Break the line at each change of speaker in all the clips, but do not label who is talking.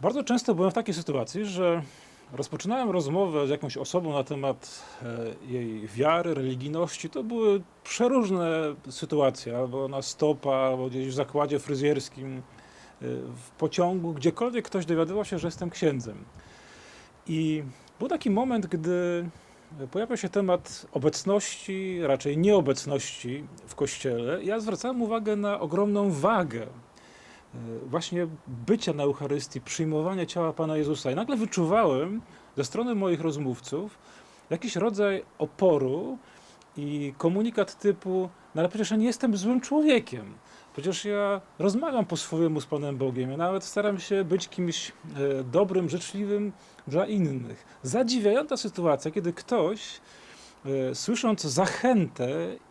Bardzo często byłem w takiej sytuacji, że rozpoczynałem rozmowę z jakąś osobą na temat e, jej wiary, religijności. To były przeróżne sytuacje, albo na stopa, albo gdzieś w zakładzie fryzjerskim, e, w pociągu, gdziekolwiek ktoś dowiadywał się, że jestem księdzem. I był taki moment, gdy pojawiał się temat obecności, raczej nieobecności w kościele. Ja zwracałem uwagę na ogromną wagę właśnie bycia na Eucharystii, przyjmowania ciała Pana Jezusa. I nagle wyczuwałem ze strony moich rozmówców jakiś rodzaj oporu i komunikat typu, no ale przecież ja nie jestem złym człowiekiem. Przecież ja rozmawiam po swojemu z Panem Bogiem. Ja nawet staram się być kimś e, dobrym, życzliwym dla innych. Zadziwiająca sytuacja, kiedy ktoś, e, słysząc zachętę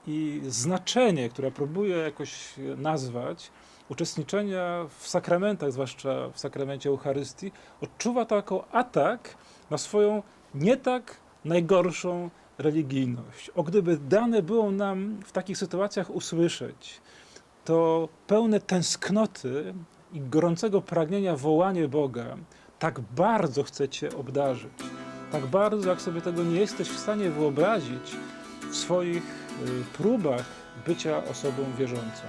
i znaczenie, które próbuje jakoś e, nazwać, uczestniczenia w sakramentach, zwłaszcza w sakramencie Eucharystii, odczuwa to jako atak na swoją nie tak najgorszą religijność. O gdyby dane było nam w takich sytuacjach usłyszeć, to pełne tęsknoty i gorącego pragnienia wołanie Boga, tak bardzo chce Cię obdarzyć, tak bardzo, jak sobie tego nie jesteś w stanie wyobrazić w swoich y, próbach bycia osobą wierzącą.